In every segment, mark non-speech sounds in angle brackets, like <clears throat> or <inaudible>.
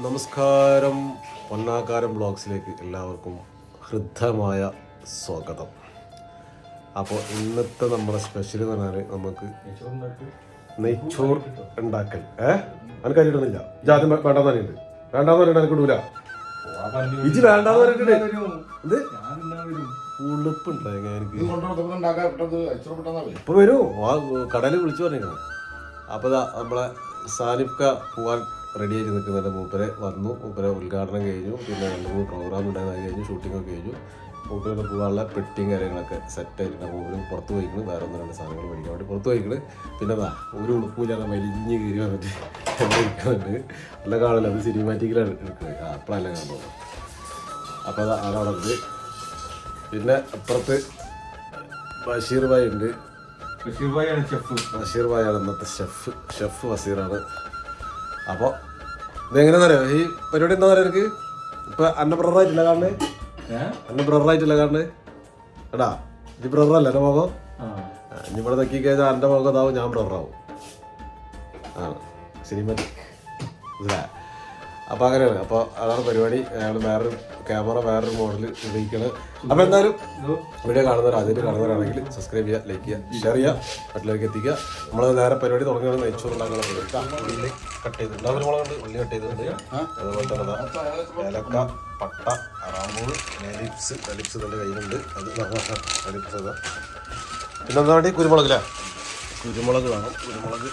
നമസ്കാരം. പൊന്നാക്കാരം ബ്ലോഗ്സിലേക്ക് എല്ലാവർക്കും ഹൃദ്യമായ സ്വാഗതം. അപ്പോൾ ഇന്നത്തെ നമ്മുടെ സ്പെഷ്യൽ എന്ന് പറഞ്ഞാൽ നമുക്ക് നെയ്ച്ചോർ ഉണ്ടാക്കൽ. ഏ? എനിക്ക് അരിയിടുന്നില്ല ജാതി വേണ്ടാന്ന് പറഞ്ഞിട്ടുണ്ട് വേണ്ടാന്ന് പറയുന്നത് എനിക്ക് ഇടൂല. ഇജ് വേണ്ടാന്ന് പറഞ്ഞിട്ടുണ്ട് ഇത് ഇപ്പൊ വരൂ. കടലിൽ വിളിച്ചു പറഞ്ഞിരിക്കണം. അപ്പൊ നമ്മളെ സാനിഫ്ക പോവാൻ റെഡി ആയി നിൽക്കുന്നുണ്ട് മൂപ്പരെ വന്നു. മൂപ്പരെ ഉദ്ഘാടനം കഴിഞ്ഞു. പിന്നെ രണ്ട് മൂന്ന് പ്രോഗ്രാം ഉണ്ടായത് കഴിഞ്ഞു ഷൂട്ടിംഗ് ഒക്കെ കഴിഞ്ഞു. മൂപ്പരൊക്കെ പോകാനുള്ള പെട്ടിയും കാര്യങ്ങളൊക്കെ സെറ്റ് ആയിട്ടുണ്ട്. മൂപ്പര് പുറത്ത് പോയിക്കണ്. വേറെ ഒന്ന് രണ്ട് സാധനങ്ങൾ മേടിക്കാൻ വേണ്ടി പുറത്ത് പോയിക്കണ്. പിന്നെ എന്താ ഒരു ഉടുപ്പില്ലാതെ വലിഞ്ഞ് കയറി വന്നിട്ട് ഇരിക്കുന്നുണ്ട് നല്ല കാണില്ല അത് സിനിമാറ്റിക്കിലാണ് എടുക്കുന്നത്. അപ്പോഴല്ല കാണുന്നത്. അപ്പോൾ അത് ഉണ്ട്. പിന്നെ അപ്പുറത്ത് ബഷീർ ഭായി ഉണ്ട്. ബഷീർ ആണ് ഇന്നത്തെ ഷെഫ് ഷെഫ് ബഷീറാണ്. അപ്പോൾ ഇതെങ്ങനെയാണെന്നറിയോ? ഈ പരിപാടി എന്താ പറയുക എനിക്ക് ഇപ്പൊ അന്ന ബ്രറായിട്ടില്ല കാണുന്നത് അന്ന ബ്രറായിട്ടില്ല കാണുന്നത് എടാ ഇത് ബ്രറല്ല എന്റെ മുഖം ഇവിടെ തക്കി കഴിഞ്ഞാൽ എന്റെ മുഖം ഇതാവും ഞാൻ ബ്രറാവും ആ സിനിമ. മനസ്സിലായോ? അപ്പോൾ അങ്ങനെയാണ്. അപ്പോൾ അതാണ് പരിപാടി. അയാൾ വേറൊരു ക്യാമറ വേറൊരു മോഡൽ ഉപയോഗിക്കണം. അപ്പോൾ എന്തായാലും വീഡിയോ കാണുന്നവർ ആദ്യമായിട്ട് കാണുന്നവരാണെങ്കിൽ സബ്സ്ക്രൈബ് ചെയ്യുക ലൈക്ക് ചെയ്യുക ഷെയർ ചെയ്യുക മറ്റുള്ളവർക്ക് എത്തിക്കുക. നമ്മൾ നേരെ പരിപാടി തുടങ്ങുകയാണ്. നെയ്ച്ചോറ് ഉണ്ടാക്കുന്ന പരിപാടി ഉള്ളി കട്ട് ചെയ്തിട്ടുണ്ട്. അവർ മുളകുണ്ട് ഉള്ളി കട്ട് ചെയ്തിട്ടുണ്ട്. അതുപോലെ തന്നെ ഏലക്ക പട്ട റാമ്പൂൾ നെലിപ്സ്. നെലിപ്സ് നല്ല കയ്യിലുണ്ട്. അത് നെലിപ്സ് അതാ പിന്നെ എന്താ വേണ്ടി കുരുമുളകില്ല കുരുമുളക് വേണം. കുരുമുളക്.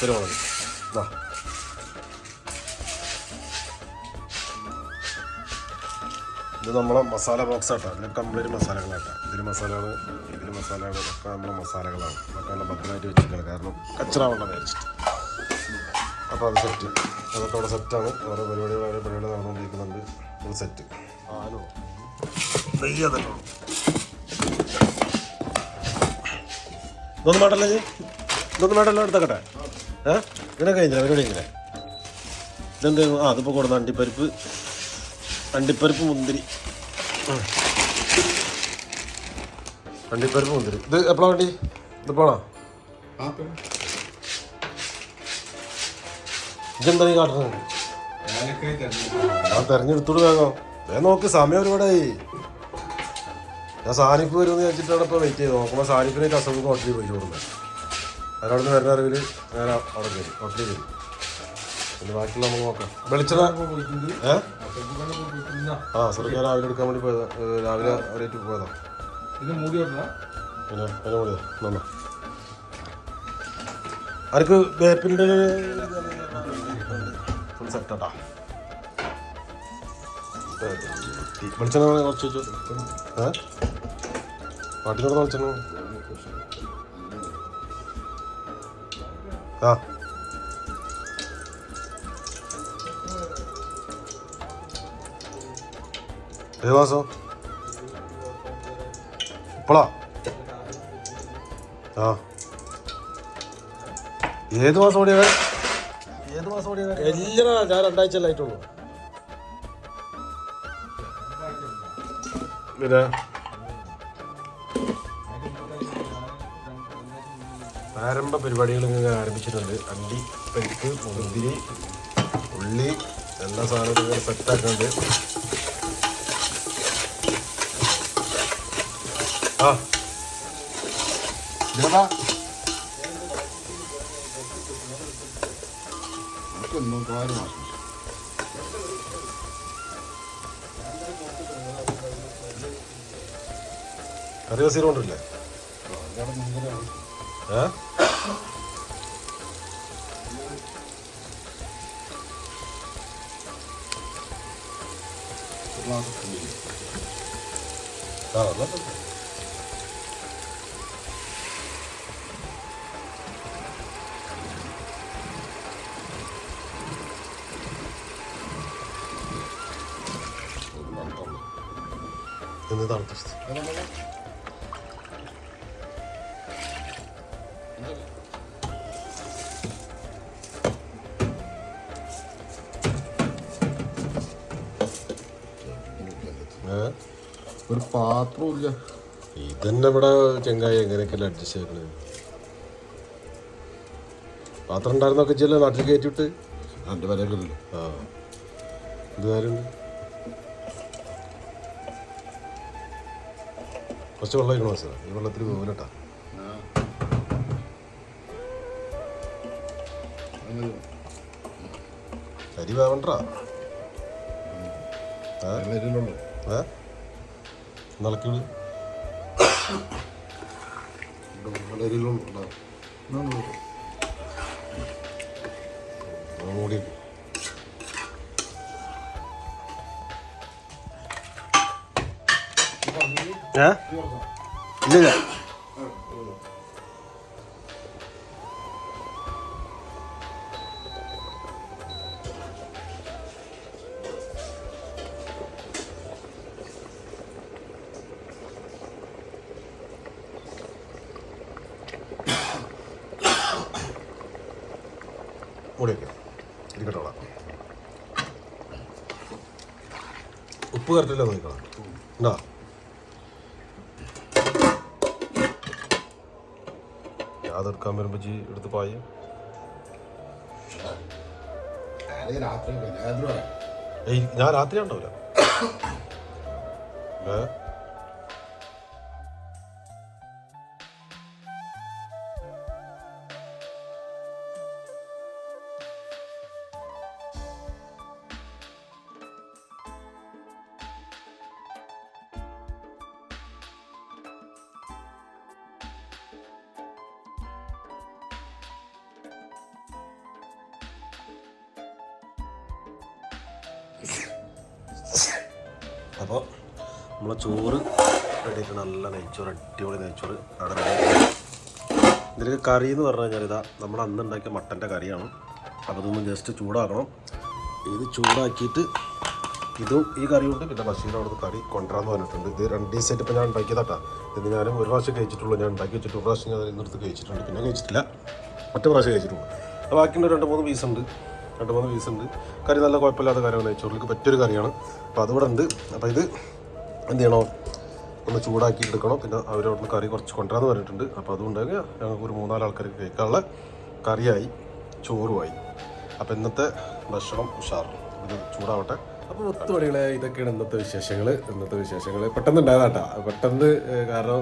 കുരുമുളക്. വാ ഇത് നമ്മളെ മസാല ബോക്സ് ആട്ടോ. ഇതിൽ കംപ്ലീറ്റ് മസാലകളാട്ടോ. ഇതിൽ മസാലകൾ ഇതിൽ മസാലകൾ ഒക്കെ നമ്മളെ മസാലകളാണ്. അതൊക്കെ നല്ല ഭദ്രമായിട്ട് വെച്ചിരിക്കണം. കാരണം കച്ചറാവണ്ട മേടിച്ചിട്ട് അപ്പോൾ അത് സെറ്റ് അതൊക്കെ അവിടെ സെറ്റാണ് ഓരോ പരിപാടികൾ ഓരോ പരിപാടി നടന്നുകൊണ്ടിരിക്കുന്നുണ്ട്. ഒരു സെറ്റ് ആലോ നെയ്യ തന്നെ ഇതൊന്നും വേണ്ടല്ലേ? ഇതൊന്നും വേണ്ടല്ലോ എടുത്തക്കട്ടെ? ഏ? ഇങ്ങനെ കഴിഞ്ഞില്ല? പരിപാടി ഇങ്ങനെ ഇതെന്ത് ആ അതിപ്പോൾ കൊടുന്ന അണ്ടിപ്പരിപ്പ്. അണ്ടിപ്പരിപ്പ് മുന്തിരി. ഉം. അണ്ടിപ്പരിപ്പ് മുന്തിരി ഇത് എപ്പോഴാ വണ്ടി? ഇത് പോണോ? ഇതെന്താ നീ കാട്ടുന്നത്? ഞാൻ തെരഞ്ഞെടുത്തോട് വേഗം. വേഗം നോക്ക് സമയം ഒരുപാടായി. ഞാൻ സാനിപ്പ് വരുമെന്ന് വെച്ചിട്ടാണ് ഇപ്പോൾ വെയിറ്റ് ചെയ്ത്. നോക്കുമ്പോൾ സാനിപ്പിനെ കസവ് ഹോട്ടലിൽ പോയി ചോറുന്നത് അതിനവിടെ നിന്ന് വരുന്ന അറിവിൽ ഞാൻ അവിടെ കയറി ഹോട്ടലിൽ കയറി. പിന്നെ ബാക്കിയുള്ള നമുക്ക് നോക്കാം. വെളിച്ചെണ്ണ? ഏ? ആ ഞാൻ രാവിലെ എടുക്കാൻ വേണ്ടി പോയതാ. രാവിലെ അവിടെ പോയതാ. ഇത് മൂടി പിന്നെ കൂടിയതാ നന്നാ ആർക്ക് വേപ്പിന്റെ ഫുൾ സെറ്റാട്ടാ വെളിച്ചെണ്ണ കുറച്ച് വെച്ചു ഏ? പാട്ടിനോട് വെളിച്ചെണ്ണ ആ. ഏത് മാസം ഇപ്പോളാ? ആ. ഏത് മാസം ഓടിയ ഏത് മാസം ഓടിയ എല്ലാം ഞാൻ രണ്ടാഴ്ച ആയിട്ടുള്ളൂ. പിന്നെ? പ്രാരംഭ പരിപാടികൾ ഇങ്ങനെ ആരംഭിച്ചിട്ടുണ്ട്. അണ്ടി പരിക്ക് മുന്തിരി ഉള്ളി എല്ലാ സാധനവും സെറ്റാക്കുന്നുണ്ട് ആ ഇതെടാ. നമുക്കൊന്നും കാര്യം മാറ്റണം. കറി വസീർ കൊണ്ടില്ലേ. ഏ? ആ പിന്നെ. എന്ന് തണുത്ത അതെന്താ? ഏ? ഒരു പാത്രവും ഇല്ല. ഇതന്നെ ഇവിടെ ചെങ്കായി എങ്ങനെയൊക്കെ അഡ്ജസ്റ്റ് ചെയ്യണത് പാത്രം ഉണ്ടായിരുന്നൊക്കെ ചില നാട്ടിൽ കയറ്റിവിട്ട്? വിലയൊക്കെ ഇല്ലല്ലോ ആ. ഇത് കുറച്ച് വെള്ളം ഒഴിക്കണം സാർ ഈ വെള്ളത്തിൽ പോകലട്ടാ അരി വേവണ്ടാ നിലക്കിട് മൂടി ഇല്ല മൂടി വയ്ക്കാം ഉപ്പ് കറക്റ്റില്ല നോക്കണം ഉണ്ടോ അതെടുക്കാൻ വരുമ്പോൾ ജി എടുത്ത് പായ. ഞാൻ രാത്രി ഉണ്ടാവില്ല. ഏ? അപ്പോൾ നമ്മൾ ചോറ് റെഡിയായിട്ട് നല്ല നെയ്ച്ചോറ് അടിപൊളി നെയ്ച്ചോറ് അവിടെ ready. ഇതിലേക്ക് കറി എന്ന് പറഞ്ഞു കഴിഞ്ഞാൽ ഇതാ നമ്മൾ അന്ന് ഉണ്ടാക്കിയ മട്ടന്റെ കറിയാണ്. അപ്പോൾ അതൊന്ന് ജസ്റ്റ് ചൂടാക്കണം. ഇത് ചൂടാക്കിയിട്ട് ഇതും ഈ കറി കൊണ്ട് പിന്നെ ബഷീർ അവിടുന്ന് കറി കൊണ്ടുവരാമെന്ന് പറഞ്ഞിട്ടുണ്ട്. ഇത് രണ്ട് ദിവസമായിട്ട് ഇപ്പോൾ ഞാൻ ഉണ്ടാക്കിയതാട്ടാ ഇത് ഞാനും ഒരു പ്രാവശ്യം കഴിച്ചിട്ടുള്ളൂ. ഞാൻ ഉണ്ടാക്കി വെച്ചിട്ട് ഒരു പ്രാവശ്യം ഞാൻ ഇന്നെടുത്ത് കഴിച്ചിട്ടുണ്ട്. പിന്നെ കഴിച്ചിട്ടില്ല. ഒറ്റ പ്രാവശ്യം കഴിച്ചിട്ടുള്ളൂ. ബാക്കിയുള്ള രണ്ട് മൂന്ന് പീസ് ഉണ്ട്. രണ്ട് മൂന്ന് പീസ് ഉണ്ട്. കറി നല്ല കുഴപ്പമില്ലാത്ത കറിയാണ് നെയ്ച്ചോറിലേക്ക് പറ്റിയൊരു കറിയാണ്. അപ്പോൾ അതിവിടെ ഉണ്ട്. അപ്പോൾ ഇത് എന്ത് ചെയ്യണോ? ഒന്ന് ചൂടാക്കി എടുക്കണം. പിന്നെ അവരോട് കറി കുറച്ച് കൊണ്ടുവരാന്ന് പറഞ്ഞിട്ടുണ്ട്. അപ്പോൾ അതുകൊണ്ടെങ്കിൽ ഞങ്ങൾക്ക് ഒരു മൂന്നാൽ ആൾക്കാർക്ക് കഴിക്കാനുള്ള കറിയായി. ചോറുമായി. അപ്പോൾ ഇന്നത്തെ ഭക്ഷണം ഉഷാർ. ഇത് ചൂടാവട്ടെ. അപ്പോൾ ഒത്തു പണികളെ ഇതൊക്കെയാണ് ഇന്നത്തെ വിശേഷങ്ങൾ ഇന്നത്തെ വിശേഷങ്ങൾ പെട്ടെന്ന് ഉണ്ടായതാട്ടാ. പെട്ടെന്ന് കാരണം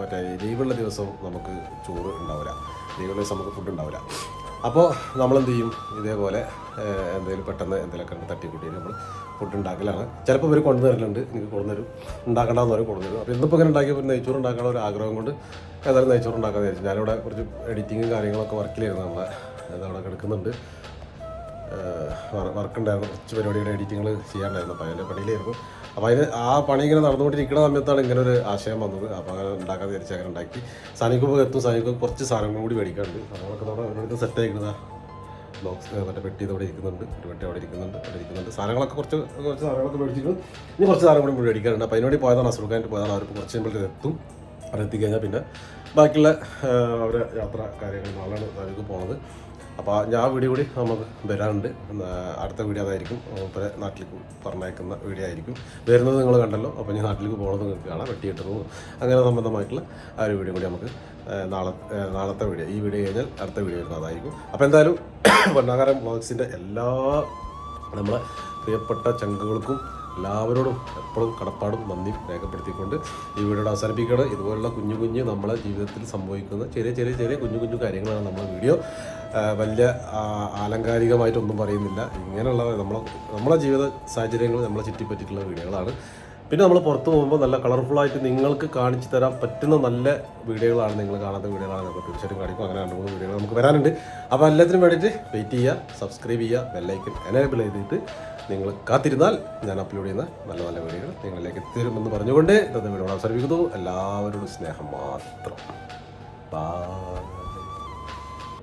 മറ്റേ ലീവുള്ള ദിവസം നമുക്ക് ചോറ് ഉണ്ടാവില്ല ലീവുള്ള ദിവസം നമുക്ക് ഫുഡ് ഉണ്ടാവില്ല അപ്പോൾ നമ്മൾ എന്ത് ചെയ്യും ഇതേപോലെ എന്തെങ്കിലും പെട്ടെന്ന് എന്തെങ്കിലുമൊക്കെ ഉണ്ട് തട്ടിക്കൂട്ടി നമ്മൾ ഫുഡ് ഉണ്ടാക്കലാണ്. ചിലപ്പോൾ ഇവർ കൊണ്ടുവരലുണ്ട് എനിക്ക് കൊണ്ടുവരും ഉണ്ടാക്കണമെന്ന് പറയും കൊണ്ടുവരും അപ്പോൾ ഇന്നിപ്പോൾ ഇങ്ങനെ ഒരു നെയ്ച്ചോറ് ഉണ്ടാക്കാനുള്ള ഒരു ആഗ്രഹം കൊണ്ട് ഏതായാലും നെയ്ച്ചോറ് ഉണ്ടാക്കാൻ വിചാരിച്ചു. ഞാനിവിടെ കുറച്ച് എഡിറ്റിങ്ങും കാര്യങ്ങളൊക്കെ വർക്കിലായിരുന്നു നമ്മളെ അതവിടെ കിടക്കുന്നുണ്ട്. വർക്ക് ഉണ്ടായിരുന്നു കുറച്ച് പരിപാടിയുടെ എഡിറ്റിങ്ങൾ ചെയ്യാണ്ടായിരുന്നു അപ്പോൾ അതിന്റെ പണിയിലായിരുന്നു. അപ്പോൾ അതിന് ആ പണി ഇങ്ങനെ നടന്നുകൊണ്ടിരിക്കുന്ന സമയത്താണ് ഇങ്ങനെ ഒരു ആശയം വന്നത്. അപ്പോൾ അങ്ങനെ ഉണ്ടാക്കാൻ തിരിച്ച് അങ്ങനെ ഉണ്ടാക്കി. സാനിക്കുമ്പോൾ എത്തും. സനിക്കും കുറച്ച് സാധനങ്ങൾ കൂടി മേടിക്കാറുണ്ട് സാധനങ്ങളൊക്കെ നമ്മുടെ അവരുടെ സെറ്റ് ആയിരിക്കുന്നതാ ബോക്സ് മറ്റേ പെട്ടി ഇതോടെ ഇരിക്കുന്നുണ്ട്. ഒരു പെട്ടി അവിടെ ഇരിക്കുന്നുണ്ട്. അവിടെ ഇരിക്കുന്നുണ്ട്. സാധനങ്ങളൊക്കെ കുറച്ച് കുറച്ച് സാധനങ്ങളൊക്കെ മേടിച്ചിട്ട് ഇനി കുറച്ച് സാധനം കൂടി മേടിക്കാറുണ്ട് അപ്പോൾ അതിനുവേണ്ടി പോയതാണ് അസുഖമായിട്ട് പോയതാണ്. അവർക്ക് കുറച്ച് കഴിയുമ്പോൾ എത്തും. അവിടെ എത്തിക്കഴിഞ്ഞാൽ പിന്നെ ബാക്കിയുള്ള അവരെ യാത്ര കാര്യങ്ങൾ നാളെയാണ് സാനിക്ക് പോണത്. അപ്പോൾ ഞാൻ വീഡിയോ കൂടി നമുക്ക് വരാനുണ്ട് അടുത്ത വീഡിയോ അതായിരിക്കും. മൂപ്പരെ നാട്ടിലേക്ക് പറഞ്ഞയക്കുന്ന വീഡിയോ ആയിരിക്കും. വരുന്നത് നിങ്ങൾ കണ്ടല്ലോ. അപ്പോൾ ഞാൻ നാട്ടിലേക്ക് പോകുന്നത് നിങ്ങൾക്ക് കാണാം. വെട്ടി അങ്ങനെ സംബന്ധമായിട്ടുള്ള ആ ഒരു വീഡിയോ കൂടി നമുക്ക് നാളെ നാളത്തെ വീഡിയോ ഈ വീഡിയോ കഴിഞ്ഞാൽ അടുത്ത വീഡിയോ വരുന്നത് അതായിരിക്കും. അപ്പോൾ എന്തായാലും <clears throat> ഭരണാകാരം ബ്ലോഗ്സിന്റെ എല്ലാ നമ്മളെ പ്രിയപ്പെട്ട ചങ്കുകൾക്കും എല്ലാവരോടും എപ്പോഴും കടപ്പാടും നന്ദി രേഖപ്പെടുത്തിക്കൊണ്ട് ഈ വീഡിയോ അവസാനിപ്പിക്കുകയാണ്. ഇതുപോലുള്ള കുഞ്ഞു കുഞ്ഞു നമ്മളെ ജീവിതത്തിൽ സംഭവിക്കുന്ന ചെറിയ ചെറിയ ചെറിയ കുഞ്ഞു കുഞ്ഞു കാര്യങ്ങളാണ് നമ്മൾ വീഡിയോ. വലിയ ആലങ്കാരികമായിട്ടൊന്നും പറയുന്നില്ല. ഇങ്ങനെയുള്ള നമ്മളെ നമ്മളെ ജീവിത സാഹചര്യങ്ങൾ നമ്മളെ ചുറ്റിപ്പറ്റിയിട്ടുള്ള വീഡിയോകളാണ്. പിന്നെ നമ്മൾ പുറത്ത് പോകുമ്പോൾ നല്ല കളർഫുള്ളായിട്ട് നിങ്ങൾക്ക് കാണിച്ചു തരാൻ പറ്റുന്ന നല്ല വീഡിയോകളാണ് നിങ്ങൾ കാണാത്ത വീഡിയോകളാണ്. നമുക്ക് തീർച്ചയായിട്ടും കാണിക്കും. അങ്ങനെ രണ്ട് മൂന്ന് വീഡിയോകൾ നമുക്ക് വരാനുണ്ട്. അപ്പോൾ എല്ലാത്തിനും വേണ്ടിയിട്ട് വെയിറ്റ് ചെയ്യുക സബ്സ്ക്രൈബ് ചെയ്യുക ബെല്ലൈക്കൻ എനേബിൾ ചെയ്തിട്ട് നിങ്ങൾ കാത്തിരുന്നാൽ ഞാൻ അപ്ലോഡ് ചെയ്യുന്ന നല്ല നല്ല വീഡിയോകൾ നിങ്ങളിലേക്ക് എത്തിരുമെന്ന് പറഞ്ഞുകൊണ്ട് ഇന്നത്തെ വീഡിയോ അവസാനിപ്പിക്കുന്നു. എല്ലാവരോടും സ്നേഹം മാത്രം. ബൈ